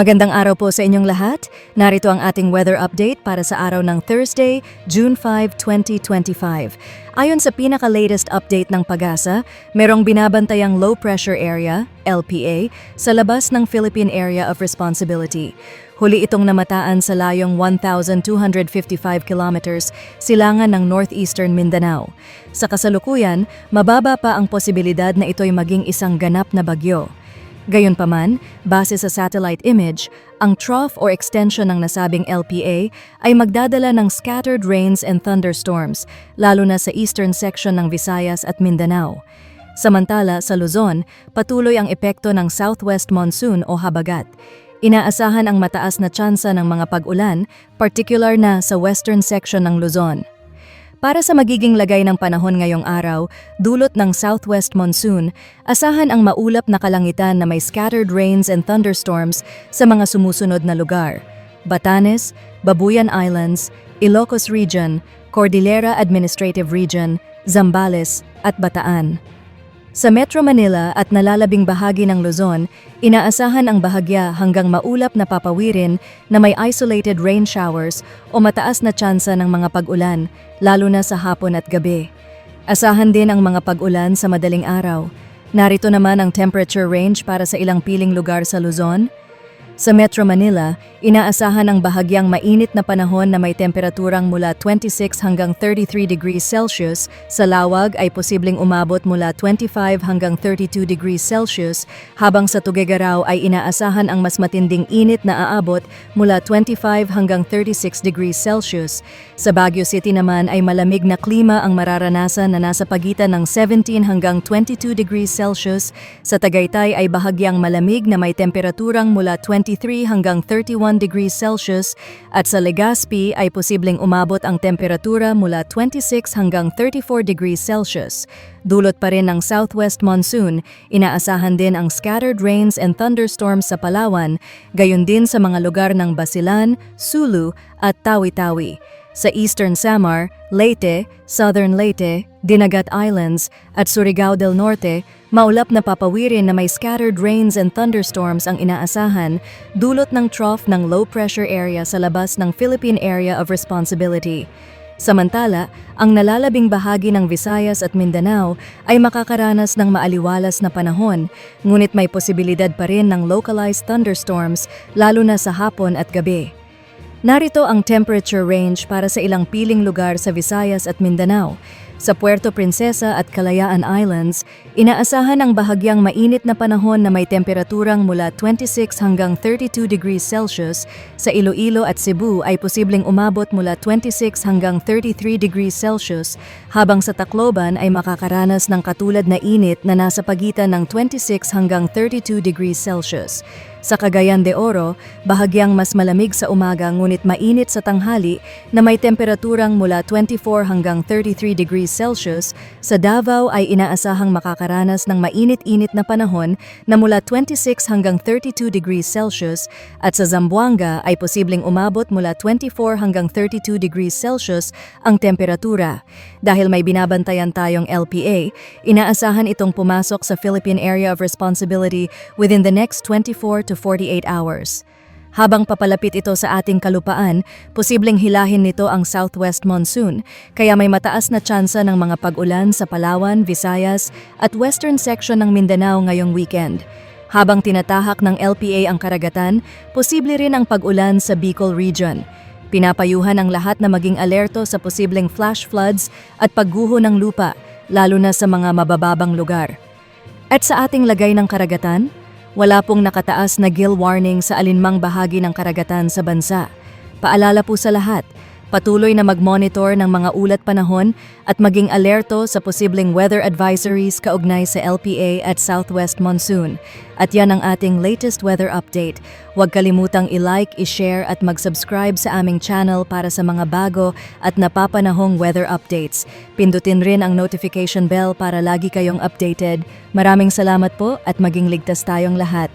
Magandang araw po sa inyong lahat. Narito ang ating weather update para sa araw ng Thursday, June 5, 2025. Ayon sa pinaka-latest update ng PAGASA, merong binabantayang low pressure area, LPA, sa labas ng Philippine Area of Responsibility. Huli itong namataan sa layong 1,255 kilometers silangan ng northeastern Mindanao. Sa kasalukuyan, mababa pa ang posibilidad na ito'y maging isang ganap na bagyo. Gayunpaman, base sa satellite image, ang trough or extension ng nasabing LPA ay magdadala ng scattered rains and thunderstorms, lalo na sa eastern section ng Visayas at Mindanao. Samantala, sa Luzon, patuloy ang epekto ng southwest monsoon o habagat. Inaasahan ang mataas na tsansa ng mga pag-ulan, particular na sa western section ng Luzon. Para sa magiging lagay ng panahon ngayong araw, dulot ng southwest monsoon, asahan ang maulap na kalangitan na may scattered rains and thunderstorms sa mga sumusunod na lugar. Batanes, Babuyan Islands, Ilocos Region, Cordillera Administrative Region, Zambales at Bataan. Sa Metro Manila at nalalabing bahagi ng Luzon, inaasahan ang bahagya hanggang maulap na papawirin na may isolated rain showers o mataas na tsansa ng mga pag-ulan, lalo na sa hapon at gabi. Asahan din ang mga pag-ulan sa madaling araw. Narito naman ang temperature range para sa ilang piling lugar sa Luzon. Sa Metro Manila, inaasahan ang bahagyang mainit na panahon na may temperaturang mula 26 hanggang 33 degrees Celsius. Sa lawag ay posibleng umabot mula 25 hanggang 32 degrees Celsius, habang sa Tuguegarao ay inaasahan ang mas matinding init na aabot mula 25 hanggang 36 degrees Celsius. Sa Baguio City naman ay malamig na klima ang mararanasan na nasa pagitan ng 17 hanggang 22 degrees Celsius. Sa Tagaytay ay bahagyang malamig na may temperaturang mula 23 hanggang 31 degrees Celsius at sa Legazpi ay posibleng umabot ang temperatura mula 26 hanggang 34 degrees Celsius. Dulot pa rin ng southwest monsoon, inaasahan din ang scattered rains and thunderstorms sa Palawan, gayon din sa mga lugar ng Basilan, Sulu at Tawi-Tawi. Sa Eastern Samar, Leyte, Southern Leyte, Dinagat Islands at Surigao del Norte, maulap na papawirin na may scattered rains and thunderstorms ang inaasahan dulot ng trough ng low pressure area sa labas ng Philippine Area of Responsibility. Samantala, ang nalalabing bahagi ng Visayas at Mindanao ay makakaranas ng maaliwalas na panahon, ngunit may posibilidad pa rin ng localized thunderstorms lalo na sa hapon at gabi. Narito ang temperature range para sa ilang piling lugar sa Visayas at Mindanao. Sa Puerto Princesa at Kalayaan Islands, inaasahan ang bahagyang mainit na panahon na may temperaturang mula 26 hanggang 32 degrees Celsius. Sa Iloilo at Cebu ay posibleng umabot mula 26 hanggang 33 degrees Celsius, habang sa Tacloban ay makakaranas ng katulad na init na nasa pagitan ng 26 hanggang 32 degrees Celsius. Sa Cagayan de Oro, bahagyang mas malamig sa umaga ngunit mainit sa tanghali na may temperaturang mula 24 hanggang 33 degrees Celsius. Sa Davao ay inaasahang makakaranas ng mainit-init na panahon na mula 26 hanggang 32 degrees Celsius at sa Zamboanga ay posibleng umabot mula 24 hanggang 32 degrees Celsius ang temperatura. Dahil may binabantayan tayong LPA, inaasahan itong pumasok sa Philippine Area of Responsibility within the next 24 to 48 hours. Habang papalapit ito sa ating kalupaan, posibleng hilahin nito ang southwest monsoon, kaya may mataas na tsansa ng mga pag-ulan sa Palawan, Visayas at western section ng Mindanao ngayong weekend. Habang tinatahak ng LPA ang karagatan, posible rin ang pag-ulan sa Bicol Region. Pinapayuhan ang lahat na maging alerto sa posibleng flash floods at pagguho ng lupa, lalo na sa mga mabababang lugar. At sa ating lagay ng karagatan, wala pong nakataas na gill warning sa alinmang bahagi ng karagatan sa bansa. Paalala po sa lahat, patuloy na mag-monitor ng mga ulat panahon at maging alerto sa posibleng weather advisories kaugnay sa LPA at Southwest Monsoon. At yan ang ating latest weather update. Huwag kalimutang i-like, i-share at mag-subscribe sa aming channel para sa mga bago at napapanahong weather updates. Pindutin rin ang notification bell para lagi kayong updated. Maraming salamat po at maging ligtas tayong lahat.